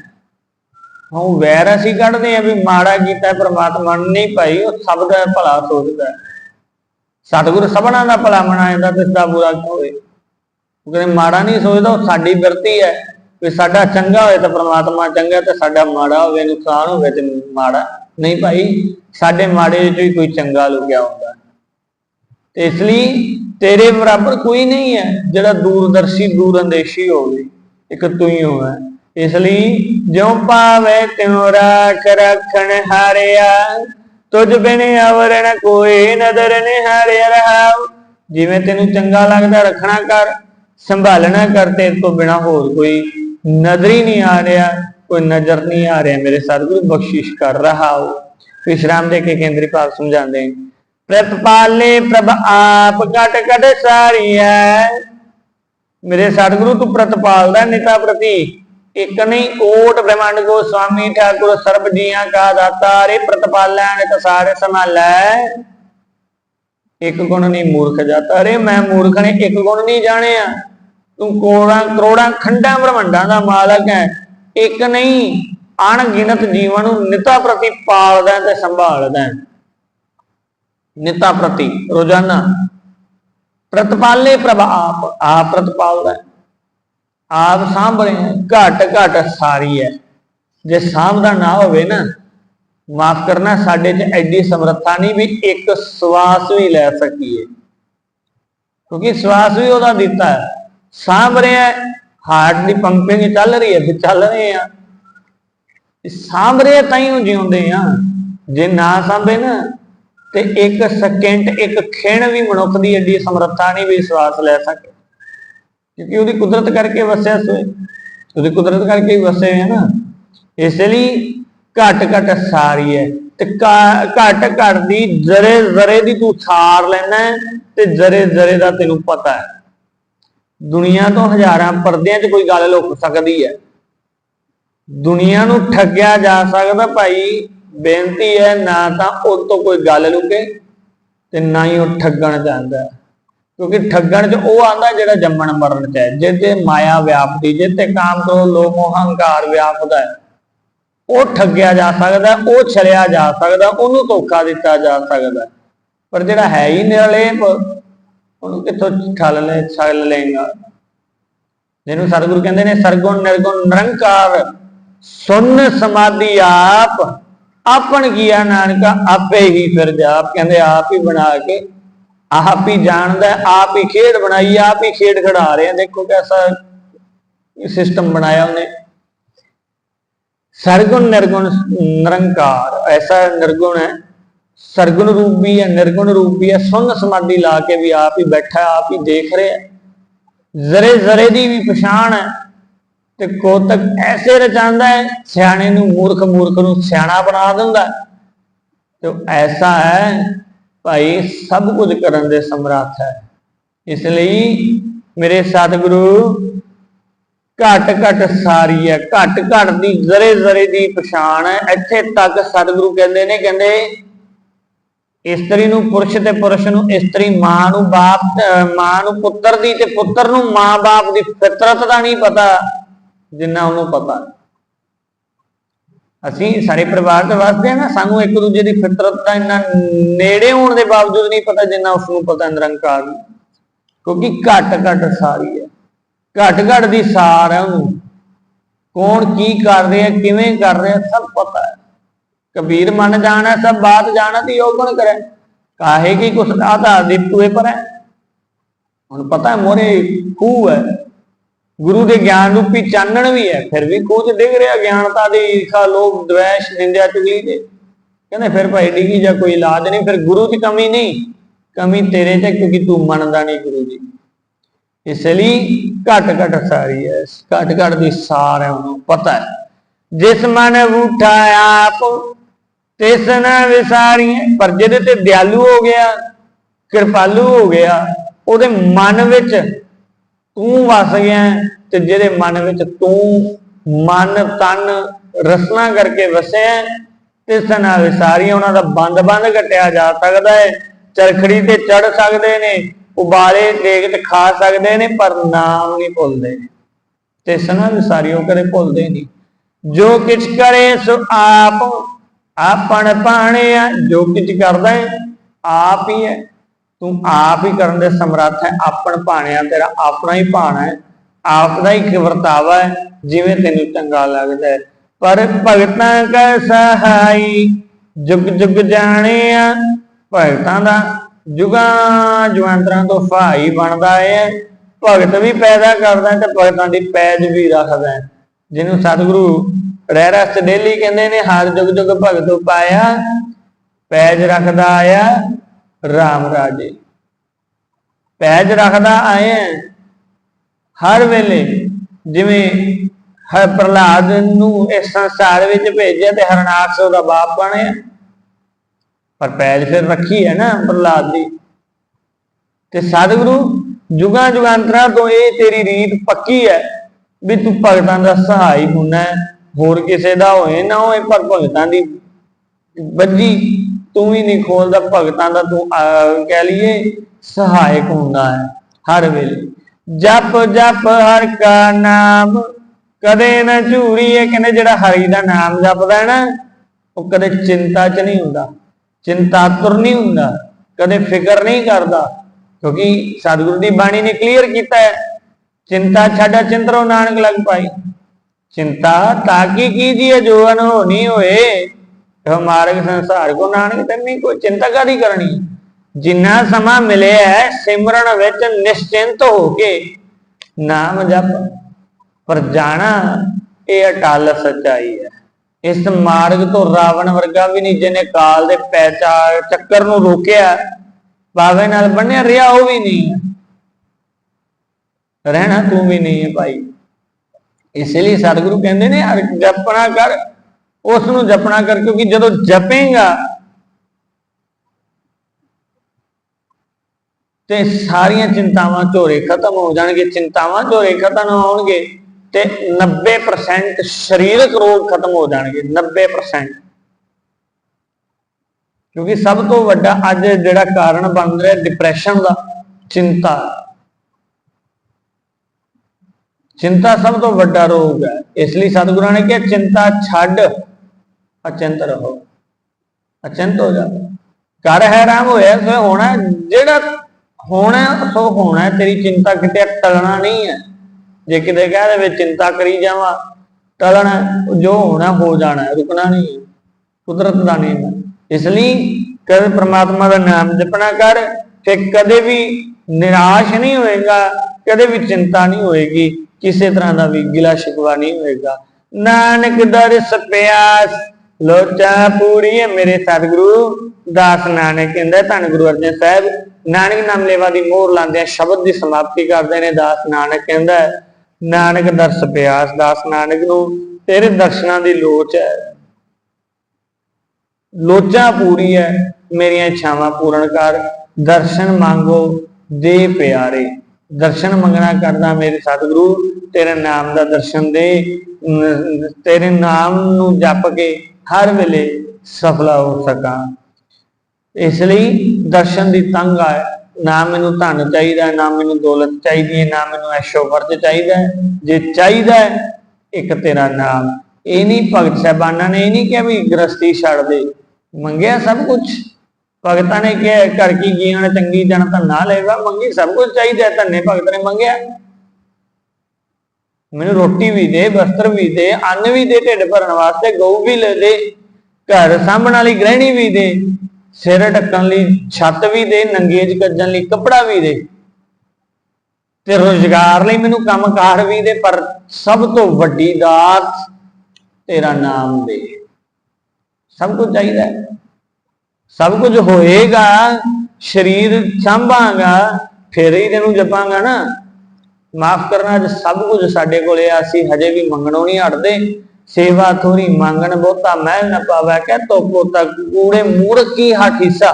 ਹਾਂ ਵੈਰ ਅਸੀਂ ਕੱਢਦੇ ਆ ਵੀ ਮਾੜਾ ਕੀਤਾ, ਪ੍ਰਮਾਤਮਾ ਨੇ ਨਹੀਂ ਭਾਈ, ਉਹ ਸਭ ਦਾ ਭਲਾ ਸੋਚਦਾ। ਸਤਿਗੁਰ ਸਭਨਾਂ ਦਾ ਭਲਾ ਮਨਾਉਂਦਾ, ਤੇ ਸਦਾ ਬੁਰਾ ਕਿਉਂ ਹੋਵੇ ਉਹ ਕਹਿੰਦੇ ਮਾੜਾ ਨਹੀਂ ਸੋਚਦਾ, ਉਹ ਸਾਡੀ ਵਰਤੀ ਹੈ। ਵੀ ਸਾਡਾ ਚੰਗਾ ਹੋਏ ਤਾਂ ਪ੍ਰਮਾਤਮਾ ਚੰਗਾ ਤੇ ਸਾਡਾ ਮਾੜਾ ਹੋਵੇ, ਨੁਕਸਾਨ ਹੋਵੇ ਤੇ ਮਾੜਾ। ਨਹੀਂ ਭਾਈ, ਸਾਡੇ ਮਾੜੇ ਵਿੱਚ ਵੀ ਕੋਈ ਚੰਗਾ ਲੁਕਿਆ ਹੁੰਦਾ। ਤੇ ਇਸ ਲਈ ਤੇਰੇ ਬਰਾਬਰ ਕੋਈ ਨਹੀਂ ਹੈ ਜਿਹੜਾ ਦੂਰਦਰਸ਼ੀ ਦੂਰਅੰਦੇਸ਼ੀ ਹੋਵੇ, ਇੱਕ ਤੂੰ ਹੀ ਹੋਵੇ। ਇਸ ਲਈ ਜਿਉ ਪਾਵੇ ਤਿਉ ਰਾਖ ਰੱਖਣ ਹਾਰਿਆ, ਤੁਝ ਬਿਨ ਅਵਰ ਕੋਈ ਨਦਰ ਨਿਹਾਰਿਆ ਰਹਾਉ। ਜਿਵੇਂ ਤੈਨੂੰ ਚੰਗਾ ਲੱਗਦਾ ਰੱਖਣਾ ਕਰ ਸੰਭਾਲਣਾ ਕਰ ਤੇ ਤੋਂ ਬਿਨਾ ਹੋਰ ਕੋਈ ਨਜ਼ਰ ਹੀ ਨਹੀਂ ਆ ਰਿਹਾ, ਕੋਈ ਨਜ਼ਰ ਨਹੀਂ ਆ ਰਿਹਾ। ਮੇਰੇ ਸਤਿਗੁਰੂ, ਬਖਸ਼ਿਸ਼ ਕਰ ਰਹਾ ਹੋ। ਵਿਸ਼ਰਾਮ ਦੇ ਕੇ ਕੇਂਦਰੀ ਭਾਗ ਸਮਝਾਉਂਦੇ ਨੇ, ਪ੍ਰਤਪਾਲੇ ਪ੍ਰਭ ਆਪ ਕਟ ਕਟ ਸਾਰੀ ਹੈ ਮੇਰੇ ਸਤਿਗੁਰੂ, ਤੂੰ ਪ੍ਰਤਪਾਲਦਾ ਨਿਤਾ ਪ੍ਰਤੀ ਇੱਕ ਨਹੀਂ, ਓਟ ਬ੍ਰਹਮੰਡ ਕੋ ਸਵਾਮੀ ਠਾਕੁਰ ਸਰਬ ਜੀਆਂ ਕਾ ਦਾਤਾ, ਰੇ ਪ੍ਰਤਪਾਲੈ ਨਿਤ ਸਾਰੇ ਸੰਭਾਲੈ। ਇੱਕ ਗੁਣ ਨਹੀਂ ਮੂਰਖ ਜਾਤਾ। ਰੇ ਮੈਂ ਮੂਰਖ ਨੇ ਇੱਕ ਗੁਣ ਨਹੀਂ ਜਾਣਿਆ। ਤੂੰ ਕਰੋੜਾਂ ਕਰੋੜਾਂ ਖੰਡਾਂ ਬ੍ਰਹਮੰਡਾਂ ਦਾ ਮਾਲਕ ਹੈ। ਇੱਕ ਨਹੀਂ, ਅਣਗਿਣਤ ਜੀਵਾਂ ਨੂੰ ਨਿਤਾ ਪ੍ਰਤੀ ਪਾਲਦਾ ਤੇ ਸੰਭਾਲਦਾ ਹੈ। ਨਿਤਾ ਪ੍ਰਤੀ, ਰੋਜ਼ਾਨਾ। ਪ੍ਰਤਪਾਲੇ ਪ੍ਰਭ ਆਪ ਆਪ ਪ੍ਰਤਪਾਲਦਾ ਆਪ ਸਾਂਭ ਰਹੇ ਹੈ, ਘਟ ਘਟ ਸਾਰੀ ਹੈ। ਜੇ ਸਾਂਭਦਾ ਨਾ ਹੋਵੇ ਨਾ, ਮਾਫ ਕਰਨਾ, ਸਾਡੇ 'ਚ ਐਡੀ ਸਮਰੱਥਾ ਨਹੀਂ ਵੀ ਇੱਕ ਸਵਾਸ ਵੀ ਲੈ ਸਕੀਏ। ਕਿਉਂਕਿ ਸਵਾਸ ਵੀ ਉਹਦਾ ਦਿੱਤਾ ਹੈ। ਸਾਂਭ ਰਿਹਾ ਹਾਰਟ ਦੀ ਪੰਪਿੰਗ ਚੱਲ ਰਹੀ ਹੈ ਤੇ ਚੱਲ ਰਹੇ ਆ। ਸਾਂਭ ਰਿਹਾ ਤਾਂ ਹੀ ਜਿਉਂਦੇ ਆ। ਜੇ ਨਾ ਸਾਂਭੇ ਨਾ, ਤੇ ਇੱਕ ਸਕਿੰਟ ਇੱਕ ਖਿਣ ਵੀ ਮਨੁੱਖ ਦੀ ਐਡੀ ਸਮਰੱਥਾ ਨਹੀਂ ਵਿਸ਼ਵਾਸ ਲੈ ਸਕੇ। ਕਿਉਂਕਿ ਉਹਦੀ ਕੁਦਰਤ ਕਰਕੇ ਵਸਿਆ ਸੋਏ ਉਹਦੀ ਕੁਦਰਤ ਕਰਕੇ ਹੀ ਵਸੇ ਹੈ ਨਾ। ਇਸ ਲਈ ਘਟ ਘਟ ਸਾਰੀ ਹੈ। ਤੇ ਘਟ ਘਟ ਦੀ ਜ਼ਰੇ ਜ਼ਰੇ ਦੀ ਤੂੰ ਸਾਰ ਲੈਣਾ ਤੇ ਜ਼ਰੇ ਜ਼ਰੇ ਦਾ ਤੈਨੂੰ ਪਤਾ ਹੈ। ਦੁਨੀਆ ਤੋਂ ਹਜ਼ਾਰਾਂ ਪਰਦਿਆਂ 'ਚ ਕੋਈ ਗੱਲ ਲੁਕ ਸਕਦੀ ਹੈ। ਦੁਨੀਆ ਨੂੰ ਠੱਗਿਆ ਜਾ ਸਕਦਾ ਭਾਈ, ਬੇਨਤੀ ਹੈ ਨਾ ਤਾਂ ਉਹ ਤੋਂ ਕੋਈ ਗੱਲ ਲੁਕੇ ਤੇ ਨਾ ਹੀ ਉਹ ਠੱਗਣ ਜਾਂਦਾ। ਕਿਉਂਕਿ ਠੱਗਣ 'ਚ ਉਹ ਆਂਦਾ ਜਿਹੜਾ ਜੰਮਣ ਮਰਨ 'ਚ ਹੈ, ਜਿਹਦੇ ਮਾਇਆ ਵਿਆਪਦੀ ਜਿੱਤੇ ਕਾਮ ਤੋਂ ਲੋਭ, ਮੋਹ, ਹੰਕਾਰ ਵਿਆਪਦਾ ਹੈ। ਉਹ ਠੱਗਿਆ ਜਾ ਸਕਦਾ, ਉਹ ਛਲਿਆ ਜਾ ਸਕਦਾ, ਉਹਨੂੰ ਧੋਖਾ ਦਿੱਤਾ ਜਾ ਸਕਦਾ। ਪਰ ਜਿਹੜਾ ਹੈ ਹੀ ਨਿਰਲੇਪ ਉਹਨੂੰ ਕਿੱਥੋਂ ਠੱਲ ਲੈ, ਛਲ ਲੇਗਾ ਜਿਹਨੂੰ ਸਤਿਗੁਰੂ ਕਹਿੰਦੇ ਨੇ, ਸਰਗੁਣ, ਨਿਰਗੁਣ, ਨਿਰੰਕਾਰ, ਸੁਨ, ਸਮਾਧੀ ਆਪ, ਆਪਣ ਗਿਆ ਨਾਨਕਾ? ਆਪੇ ਹੀ ਫਿਰ ਜਾਪ ਕਹਿੰਦੇ, ਆਪ ਹੀ ਬਣਾ ਕੇ, ਆਪ ਹੀ ਜਾਣਦਾ ਆਪ ਹੀ ਖੇਡ ਬਣਾਈ ਆਪ ਹੀ ਖੇਡ ਖੜਾ ਰਹੇ ਆ। ਦੇਖੋ ਕਿਹਦਾ ਸਿਸਟਮ ਬਣਾਇਆ ਉਹਨੇ। ਸਰਗੁਣ, ਨਿਰਗੁਣ, ਨਿਰੰਕਾਰ, ਐਸਾ ਨਿਰਗੁਣ ਹੈ ਸਰਗੁਣ ਰੂਪ ਵੀ ਹੈ, ਨਿਰਗੁਣ ਰੂਪ ਵੀ ਹੈ, ਸੁਨ ਸਮਾਧੀ ਲਾ ਕੇ ਵੀ ਆਪ ਹੀ ਬੈਠਾ, ਆਪ ਹੀ ਦੇਖ ਰਿਹਾ ਜ਼ਰੇ ਜ਼ਰੇ ਦੀ ਵੀ ਪਛਾਣ ਹੈ ਤੇ ਕੋਤਕ ਐਸੇ ਰਚਾਂਦਾ ਹੈ, ਸਿਆਣੇ ਨੂੰ ਮੂਰਖ ਮੂਰਖ ਨੂੰ ਸਿਆਣਾ ਬਣਾ ਦਿੰਦਾ ਤੇ ਐਸਾ ਹੈ, ਭਾਈ ਸਭ ਕੁਝ ਕਰਨ ਦੇ ਸਮਰੱਥ ਹੈ। ਇਸ ਲਈ ਮੇਰੇ ਸਤਿਗੁਰੂ, ਘਟ ਘਟ ਸਾਰੀ ਹੈ, ਘਟ ਘਟ ਦੀ ਜ਼ਰੇ ਜ਼ਰੇ ਦੀ ਪਛਾਣ ਹੈ। ਇੱਥੇ ਤੱਕ ਸਤਿਗੁਰੂ ਕਹਿੰਦੇ ਨੇ, ਕਹਿੰਦੇ ਇਸਤਰੀ ਨੂੰ ਪੁਰਸ਼ ਤੇ ਪੁਰਸ਼ ਨੂੰ ਇਸਤਰੀ, ਮਾਂ ਨੂੰ ਬਾਪ ਮਾਂ ਨੂੰ ਪੁੱਤਰ ਦੀ ਤੇ ਪੁੱਤਰ ਨੂੰ ਮਾਂ-ਬਾਪ ਦੀ ਫਿਤਰਤ ਦਾ ਨਹੀਂ ਪਤਾ, ਜਿੰਨਾ ਉਹਨੂੰ ਪਤਾ। ਅਸੀਂ ਸਾਰੇ ਪਰਿਵਾਰ ਦੇ ਵਸਦੇ ਆ ਨਾ, ਸਾਨੂੰ ਇੱਕ ਦੂਜੇ ਦੀ ਫਿਤਰਤ ਦਾ ਇੰਨਾ ਨੇੜੇ ਹੋਣ ਦੇ ਬਾਵਜੂਦ ਨਹੀਂ ਪਤਾ ਜਿੰਨਾ ਉਸ ਨੂੰ ਪਤਾ ਨਿਰੰਕਾਰ ਨੂੰ। ਕਿਉਂਕਿ ਘਟ ਘਟ ਸਾਰੀ ਹੈ। ਘਟ ਘਟ ਦੀ ਸਾਰ ਹੈ ਉਹਨੂੰ। ਕੌਣ ਕੀ ਕਰ ਰਿਹਾ, ਕਿਵੇਂ ਕਰ ਰਿਹਾ, ਸਭ ਪਤਾ ਹੈ ਕਬੀਰ ਮਨ ਜਾਣਾ, ਸਭ ਬਾਤ ਜਾਣਾ ਤੀ ਉਹ ਗੁਣ ਕਰੇ? ਕਾਹੇ ਕੀ ਕੁਛ ਆਧਾਰ ਦਿੱਤੂਏ ਪਰ ਹੈ ਹੁਣ ਪਤਾ ਮੋਰੇ ਖੂਹ ਹੈ। ਗੁਰੂ ਦੇ ਗਿਆਨ ਰੂਪੀ ਚਾਨਣ ਵੀ ਹੈ, ਫਿਰ ਵੀ ਖੂਹ ਚ ਡਿੱਗ ਰਿਹਾ ਗਿਆਨਤਾ ਦੀ ਈਰਖਾ ਲੋਭ ਦ્વੈਸ਼ ਨਿੰਦਿਆ, ਚੁਗਲੀ ਦੇ ਕਹਿੰਦੇ ਫਿਰ ਭਾਈ ਡਿੱਗੀ ਜਾਂ ਕੋਈ ਇਲਾਜ ਨਹੀਂ, ਫਿਰ ਗੁਰੂ ਚ ਕਮੀ ਨਹੀਂ। ਕਮੀ ਤੇਰੇ ਚ ਹੈ, ਕਿਉਂਕਿ ਤੂੰ ਮੰਨਦਾ ਨਹੀਂ ਗੁਰੂ ਜੀ ਇਸ ਲਈ ਘਟ ਘਟ ਸਾਰੀ ਹੈ, ਘਟ ਘਟ ਦੀ ਸਾਰ ਹੈ ਉਹਨੂੰ, ਪਤਾ ਹੈ। ਜਿਸ ਮਨ ਉਠਾ ਆਪ ਤਿਸ ਨ ਵਿਸਾਰੀਏ ਪਰ ਜਿਹਦੇ ਤੇ ਦਿਆਲੂ ਹੋ ਗਿਆ ਕਿਰਪਾਲੂ ਹੋ ਗਿਆ ਉਹਦੇ ਮਨ ਵਿੱਚ ਤੂੰ ਵਸ ਗਿਆ ਤੇ ਜਿਹਦੇ ਮਨ ਵਿੱਚ ਤੂੰ ਮਨ ਤਨ ਰਸਨਾ ਕਰਕੇ ਵਸਿਆ ਹੈ, ਤਿਸ ਉਹਨਾਂ ਦਾ ਬੰਦ ਬੰਦ ਘਟਿਆ ਜਾ ਸਕਦਾ ਹੈ। ਚਰਖੜੀ ਤੇ ਚੜ ਸਕਦੇ ਨੇ ਉਬਾਲੇ ਦੇਗ ਖਾ ਸਕਦੇ ਨੇ ਪਰ ਨਾਮ ਨਹੀਂ ਭੁੱਲਦੇ। ਤੇ ਸਨਾ ਵਿਸਾਰੀ ਉਹ ਕਦੇ ਭੁੱਲਦੇ ਨਹੀਂ। ਜੋ ਕਿਛ ਕਰੇ ਸੋ ਆਪ ਆਪਣ ਆ, ਜੋ ਕਿਛ ਕਰਦਾ ਹੈ ਆਪ ਹੀ ਹੈ ਤੂੰ ਆਪ ਹੀ ਕਰਨ ਦੇ ਸਮਰੱਥ ਹੈ, ਆਪਣ ਪਾਣਿਆ ਤੇਰਾ ਆਪਣਾ ਹੀ ਭਾਣਾ ਹੈ। ਆਪ ਦਾ ਹੀ ਵਰਤਾਵਾ ਹੈ, ਜਿਵੇਂ ਤੈਨੂੰ ਚੰਗਾ ਲੱਗਦਾ ਹੈ। ਪਰ ਭਗਤਾਂ ਕਾ ਸਹਾਈ, ਜੁਗ ਜੁਗ ਜਾਣਿਆ, ਭਗਤਾਂ ਦਾ ਜੁਗਾਂ ਜੁਗਾਂਤਰਾਂ ਤੋਂ ਭਾਈ ਬਣਦਾ ਹੈ ਭਗਤ ਵੀ ਪੈਦਾ ਕਰਦਾ ਤੇ ਭਗਤਾਂ ਦੀ ਪੈਜ ਵੀ ਰੱਖਦਾ ਜਿਹਨੂੰ ਸਤਿਗੁਰੂ ਰਹਿ ਰਸ ਡੇਲੀ ਕਹਿੰਦੇ ਨੇ, ਹਰ ਜੁਗ ਜੁਗ ਭਗਤ ਪਾਇਆ ਪੈਜ ਰੱਖਦਾ ਆਇਆ RAM ਰਾਜੇ। ਪੈਜ ਰੱਖਦਾ ਆਇਆ, ਹਰ ਵੇਲੇ, ਜਿਵੇਂ ਹਰ ਪ੍ਰਹਲਾਦ ਨੂੰ ਇਸ ਸੰਸਾਰ ਵਿੱਚ ਭੇਜਿਆ ਤੇ ਹਰਨਾਸ ਉਹਦਾ ਬਾਪ ਬਣਿਆ। ਪਰ ਪੈਜ ਫਿਰ ਰੱਖੀ ਹੈ ਨਾ ਪ੍ਰਹਲਾਦ ਦੀ। ਤੇ ਸਤਿਗੁਰੂ ਜੁਗਾਂ ਜੁਗਾਂਤਰਾਂ ਤੋਂ ਇਹ ਤੇਰੀ ਰੀਤ ਪੱਕੀ ਹੈ ਵੀ ਤੂੰ ਭਗਤਾਂ ਦਾ ਸਹਾਈ ਹੁੰਨਾ ਹੈ। ਹੋਰ ਕਿਸੇ ਦਾ ਹੋਏ ਨਾ ਹੋਏ, ਪਰ ਭਗਤਾਂ ਦੀ ਬੱਜੀ ਤੂੰ ਹੀ ਨਹੀਂ ਖੋਲਦਾ, ਭਗਤਾਂ ਦਾ ਤੂੰ ਕਹਿ ਲਈਏ, ਸਹਾਇਕ ਹੁੰਦਾ ਹੈ ਹਰ ਵੇਲੇ। ਜਪ ਜਪ ਹਰ ਕਾ ਨਾਮ, ਕਦੇ ਨਾ ਝੂਰੀਏ ਕਹਿੰਦੇ ਜਿਹੜਾ ਹਰੀ ਦਾ ਨਾਮ ਜਪਦਾ ਹੈ ਨਾ, ਉਹ ਕਦੇ ਚਿੰਤਾ 'ਚ ਨਹੀਂ ਹੁੰਦਾ। ਚਿੰਤਾਤੁਰ ਨਹੀਂ ਹੁੰਦਾ, ਕਦੇ ਫਿਕਰ ਨਹੀਂ ਕਰਦਾ, ਕਿਉਂਕਿ ਸਤਿਗੁਰੂ ਦੀ ਬਾਣੀ ਨੇ ਕਲੀਅਰ ਕੀਤਾ ਹੈ। ਚਿੰਤਾ ਛੱਡਾ ਚਿੰਤਰੋ ਨਾਨਕ ਲਗ ਪਾਈ। चिंता ताकि कीजिए जो अनहोनी होए तो मार्ग संसार को नानक करनी कोई चिंता कादी करनी जिन्ना समा मिले है सिमरन विच निश्चिंत होके नाम जप ਪਰ ਜਾਣਾ ਇਹ ਅਟਲ ਸੱਚਾਈ ਹੈ ਇਸ ਮਾਰਗ ਤੋਂ ਰਾਵਣ ਵਰਗਾ ਵੀ ਨਹੀਂ ਜਿਹਨੇ ਕਾਲ ਦੇ ਪੈਚਾ ਚੱਕਰ ਨੂੰ ਰੋਕਿਆ ਬਾਵੇ ਨਾਲ ਬੰਨਿਆ ਰਿਹਾ ਉਹ ਵੀ ਨਹੀਂ ਹੈ ਰਹਿਣਾ ਤੂੰ ਵੀ ਨਹੀਂ ਹੈ ਭਾਈ ਇਸ ਲਈ ਸਤਿਗੁਰੂ ਕਹਿੰਦੇ ਨੇ, ਹਰ ਜਪਣਾ ਕਰ, ਉਸ ਨੂੰ ਜਪਣਾ ਕਰ, ਕਿਉਂਕਿ ਜਦੋਂ ਜਪੇਗਾ ਤੇ ਸਾਰੀਆਂ ਚਿੰਤਾਵਾਂ ਝੋਰੇ ਖਤਮ ਹੋ ਜਾਣਗੇ, ਚਿੰਤਾਵਾਂ ਝੋਰੇ ਖਤਮ ਹੋਣਗੇ ਤੇ 90% ਸਰੀਰਕ ਰੋਗ ਖਤਮ ਹੋ ਜਾਣਗੇ 90% ਕਿਉਂਕਿ ਸਭ ਤੋਂ ਵੱਡਾ ਅੱਜ ਜਿਹੜਾ ਕਾਰਨ ਬਣ ਰਿਹਾ ਡਿਪਰੈਸ਼ਨ ਦਾ ਚਿੰਤਾ। ਚਿੰਤਾ ਸਭ ਤੋਂ ਵੱਡਾ ਰੋਗ ਹੈ। ਇਸ ਲਈ ਸਤਿਗੁਰਾਂ ਨੇ ਕਿਹਾ, ਚਿੰਤਾ ਛੱਡ, ਅਚਿੰਤ ਰਹੋ। ਅਚਿੰਤ ਹੋ ਜਾ। ਕਰ ਹੈਰਾਨ ਹੋਇਆ ਸੋ ਹੋਣਾ ਜਿਹੜਾ ਹੋਣਾ ਸੋ ਹੋਣਾ ਤੇਰੀ ਚਿੰਤਾ ਕਿਤੇ ਟਲਣਾ ਨਹੀਂ ਹੈ। ਜੇ ਕਿਤੇ ਕਹਿ ਦੇਵੇ ਚਿੰਤਾ ਕਰੀ ਜਾਵਾਂ, ਟਲਣਾ ਜੋ ਹੋਣਾ ਹੋ ਜਾਣਾ ਰੁਕਣਾ ਨਹੀਂ ਹੈ। ਕੁਦਰਤ ਦਾ ਨਿਯਮ ਇਸ ਲਈ ਕਦੇ ਪ੍ਰਮਾਤਮਾ ਦਾ ਨਾਮ ਜਪਣਾ ਕਰ, ਤੇ ਕਦੇ ਵੀ ਨਿਰਾਸ਼ ਨਹੀਂ ਹੋਏਗਾ, ਕਦੇ ਵੀ ਚਿੰਤਾ ਨਹੀਂ ਹੋਏਗੀ। ਕਿਸੇ ਤਰ੍ਹਾਂ ਦਾ ਵੀ ਗਿਲਾ ਸ਼ਿਕਵਾ ਨਹੀਂ ਹੋਏਗਾ। ਨਾਨਕ ਦਰਸ ਪਿਆਸ ਲੋਚਾ ਪੂਰੀ ਹੈ ਮੇਰੇ ਸਤਿਗੁਰੂ। ਦਾਸ ਨਾਨਕ ਕਹਿੰਦਾ ਧੰਨ ਗੁਰੂ ਅਰਜਨ ਸਾਹਿਬ ਨਾਨਕ ਨਾਮ ਲੇਵਾ ਦੀ ਮੋਹਰ ਲਾਉਂਦੇ ਆ ਸ਼ਬਦ ਦੀ ਸਮਾਪਤੀ ਕਰਦੇ ਨੇ। ਦਾਸ ਨਾਨਕ ਕਹਿੰਦਾ ਹੈ, ਨਾਨਕ ਦਰਸ ਪਿਆਸ ਦਾਸ ਨਾਨਕ ਨੂੰ ਤੇਰੇ ਦਰਸ਼ਨਾਂ ਦੀ ਲੋਚ ਹੈ। ਲੋਚਾ ਪੂਰੀ ਹੈ ਮੇਰੀਆਂ ਇੱਛਾਵਾਂ ਪੂਰਨ ਕਰ। ਦਰਸ਼ਨ ਮੰਗੋ ਦੇ ਪਿਆਰੇ। ਦਰਸ਼ਨ ਮੰਗਣਾ ਕਰਦਾ ਮੇਰੇ ਸਤਿਗੁਰੂ, ਤੇਰੇ ਨਾਮ ਦਾ ਦਰਸ਼ਨ ਦੇ ਤੇਰੇ ਨਾਮ ਨੂੰ ਜਪ ਕੇ ਹਰ ਵੇਲੇ ਸਫਲਾ ਹੋ ਸਕਾਂ। ਇਸ ਲਈ ਦਰਸ਼ਨ ਦੀ ਤੰਗ ਆ, ਨਾ ਮੈਨੂੰ ਧਨ ਚਾਹੀਦਾ, ਨਾ ਮੈਨੂੰ ਦੌਲਤ ਚਾਹੀਦੀ ਹੈ, ਨਾ ਮੈਨੂੰ ਐਸ਼ੋ ਵਰਜ ਚਾਹੀਦਾ ਜੇ ਚਾਹੀਦਾ ਇੱਕ ਤੇਰਾ ਨਾਮ। ਇਹ ਨਹੀਂ ਭਗਤ ਸਾਹਿਬਾਨਾਂ ਨੇ ਇਹ ਨਹੀਂ ਕਿਹਾ ਵੀ ਗ੍ਰਸਤੀ ਛੱਡ ਦੇ। ਮੰਗਿਆ ਸਭ ਕੁਝ ਭਗਤਾਂ ਨੇ ਕਿਹਾ ਕਰ ਕੀ ਜੀਵਨ ਚੰਗੀ ਜਨ ਤਾਂ ਨਾ ਲੈਵਾ ਮੰਗੀ ਸਭ ਕੁਝ ਚਾਹੀਦਾ ਧੰਨੇ ਭਗਤ ਨੇ ਮੰਗਿਆ। ਮੈਨੂੰ ਰੋਟੀ ਵੀ ਦੇ ਵਸਤਰ ਵੀ ਦੇ, ਅੰਨ ਵੀ ਦੇ, ਢਿੱਡ ਭਰਨ ਵਾਸਤੇ, ਗਊ ਵੀ ਲੈ ਦੇ, ਘਰ ਸਾਂਭਣ ਵਾਲੀ ਗ੍ਰਹਿਣੀ ਵੀ ਦੇ, ਸਿਰ ਢੱਕਣ ਲਈ ਛੱਤ ਵੀ ਦੇ ਨੰਗੇ ਚ ਕੱਜਣ ਲਈ ਕੱਪੜਾ ਵੀ ਦੇ। ਤੇ ਰੋਜ਼ਗਾਰ ਲਈ ਮੈਨੂੰ ਕੰਮਕਾਰ ਵੀ ਦੇ, ਪਰ ਸਭ ਤੋਂ ਵੱਡੀ ਦਾਤ ਤੇਰਾ ਨਾਮ ਦੇ। ਸਭ ਕੁਝ ਚਾਹੀਦਾ ਹੈ। ਸਭ ਕੁਝ ਹੋਏਗਾ, ਸਰੀਰ ਸੰਭਾਂਗਾ, ਫਿਰ ਹੀ ਤੈਨੂੰ ਜਪਾਂਗਾ ਨਾ। ਮਾਫ ਕਰਨਾ, ਅੱਜ ਸਭ ਕੁਝ ਸਾਡੇ ਕੋਲੇ ਆ, ਅਸੀਂ ਹਜੇ ਵੀ ਮੰਗਣੋਂ ਨਹੀਂ ਹਟਦੇ। ਸੇਵਾ ਥੋੜੀ ਮੰਗਣ ਬਹੁਤਾ ਮਹਿਲ ਨਾ ਪਾਵੈ, ਕਹਿ ਤੋ ਪੋਤਾ ਕੂੜੇ ਮੂਰਖੀ ਹਾਠੀਸਾ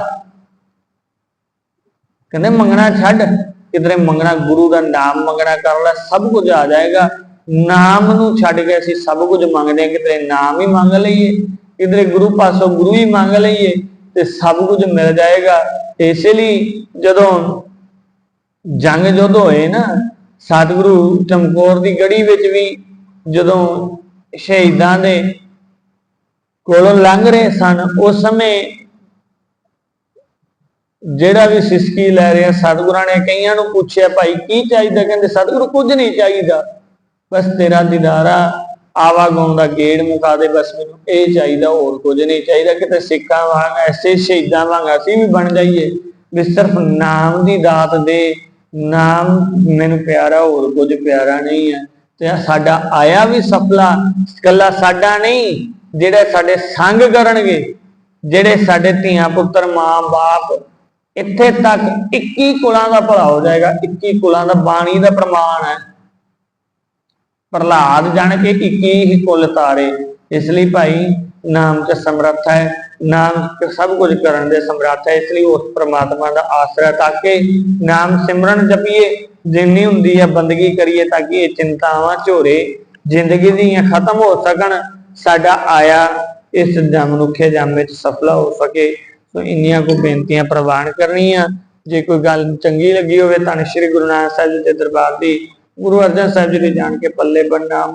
ਕਹਿੰਦੇ ਮੰਗਣਾ ਛੱਡ, ਕਿਧਰੇ ਮੰਗਣਾ, ਗੁਰੂ ਦਾ ਨਾਮ ਮੰਗਣਾ ਕਰ ਲੈ, ਸਭ ਕੁਝ ਆ ਜਾਏਗਾ। ਨਾਮ ਨੂੰ ਛੱਡ ਕੇ ਅਸੀਂ ਸਭ ਕੁਝ ਮੰਗਦੇ ਹਾਂ, ਕਿਧਰੇ ਨਾਮ ਹੀ ਮੰਗ ਲਈਏ, ਕਿਧਰੇ ਗੁਰੂ ਪਾਸੋਂ ਗੁਰੂ ਹੀ ਮੰਗ ਲਈਏ। ਤੇ ਸਭ ਕੁਝ ਮਿਲ ਜਾਏਗਾ। ਇਸੇ ਲਈ ਜਦੋਂ ਜੰਗ ਜੁੱਧ ਹੋਏ ਨਾ, ਸਤਿਗੁਰੂ ਚਮਕੌਰ ਦੀ ਗੜੀ ਵਿੱਚ ਵੀ ਜਦੋਂ ਸ਼ਹੀਦਾਂ ਦੇ ਕੋਲੋਂ ਲੰਘ ਰਹੇ ਸਨ, ਉਸ ਸਮੇਂ ਜਿਹੜਾ ਵੀ ਸਿਸਕੀ ਲੈ ਰਿਹਾ, ਸਤਿਗੁਰਾਂ ਨੇ ਕਈਆਂ ਨੂੰ ਪੁੱਛਿਆ, ਭਾਈ ਕੀ ਚਾਹੀਦਾ? ਕਹਿੰਦੇ, ਸਤਿਗੁਰੂ ਕੁਝ ਨਹੀਂ ਚਾਹੀਦਾ। ਬਸ ਤੇਰਾ ਦੀਦਾਰਾ ਆਵਾਗਾਉਂ ਦਾ ਗੇੜ ਮੁਕਾ ਦੇ, ਬਸ ਮੈਨੂੰ ਇਹ ਚਾਹੀਦਾ, ਹੋਰ ਕੁਝ ਨਹੀਂ ਚਾਹੀਦਾ। ਕਿਤੇ ਸਿੱਖਾਂ ਵਾਂਗ, ਐਸੇ ਸ਼ਹੀਦਾਂ ਵਾਂਗ ਅਸੀਂ ਵੀ ਬਣ ਜਾਈਏ ਵੀ ਸਿਰਫ ਨਾਮ ਦੀ ਦਾਤ ਦੇ, ਨਾਮ ਮੈਨੂੰ ਪਿਆਰਾ, ਹੋਰ ਕੁਝ ਪਿਆਰਾ ਨਹੀਂ ਹੈ। ਤੇ ਸਾਡਾ ਆਇਆ ਵੀ ਸਫਲਾ ਕੱਲਾ ਸਾਡਾ ਨਹੀਂ, ਜਿਹੜੇ ਸਾਡੇ ਸੰਗ ਕਰਨਗੇ, ਜਿਹੜੇ ਸਾਡੇ ਧੀਆਂ ਪੁੱਤਰ, ਮਾਂ ਬਾਪ, ਇੱਥੇ ਤੱਕ 21 ਕੁਲਾਂ ਦਾ ਭਲਾ ਹੋ ਜਾਏਗਾ 21 ਕੁਲਾਂ ਦਾ ਬਾਣੀ ਦਾ ਪ੍ਰਮਾਣ ਹੈ। ਪ੍ਰਹਲਾਦ ਜਾਣ ਕੇ 21 ਹੀ ਕੁਲ ਤਾਰੇ। ਇਸ ਲਈ ਭਾਈ ਨਾਮ ਚ ਸਮਰੱਥ ਹੈ, ਨਾਮ ਸਭ ਕੁਝ ਕਰਨ ਦੇ ਸਮਰੱਥ ਹੈ, ਇਸ ਲਈ ਉਸ ਪ੍ਰਮਾਤਮਾ ਦਾ ਆਸਰਾ ਤਾਂ ਕਿ ਨਾਮ ਸਿਮਰਨ ਜਪੀਏ, ਜਿੰਨੀ ਹੁੰਦੀ ਹੈ ਬੰਦਗੀ ਕਰੀਏ ਤਾਂ ਕਿ ਇਹ ਚਿੰਤਾਵਾਂ ਝੋਰੇ, ਜ਼ਿੰਦਗੀ ਦੀਆਂ ਖਤਮ ਹੋ ਸਕਣ, ਸਾਡਾ ਆਇਆ ਇਸ ਜਮ ਮਨੁੱਖੇ ਜਮ ਵਿੱਚ ਸਫਲਾ ਹੋ ਸਕੇ। ਸੋ ਇੰਨੀਆਂ ਕੋ ਬੇਨਤੀਆਂ ਪ੍ਰਵਾਨ ਕਰਨੀਆਂ। ਜੇ ਕੋਈ ਗੱਲ ਚੰਗੀ ਲੱਗੀ ਹੋਵੇ ਤਾਂ ਸ਼੍ਰੀ ਗੁਰੂ ਨਾਨਕ ਸਾਹਿਬ ਜੀ ਦੇ ਦਰਬਾਰ ਦੀ ਗੁਰੂ ਅਰਜਨ ਸਾਹਿਬ ਜੀ ਦੇ ਜਾਣ ਕੇ ਪੱਲੇ ਬੰਨਾ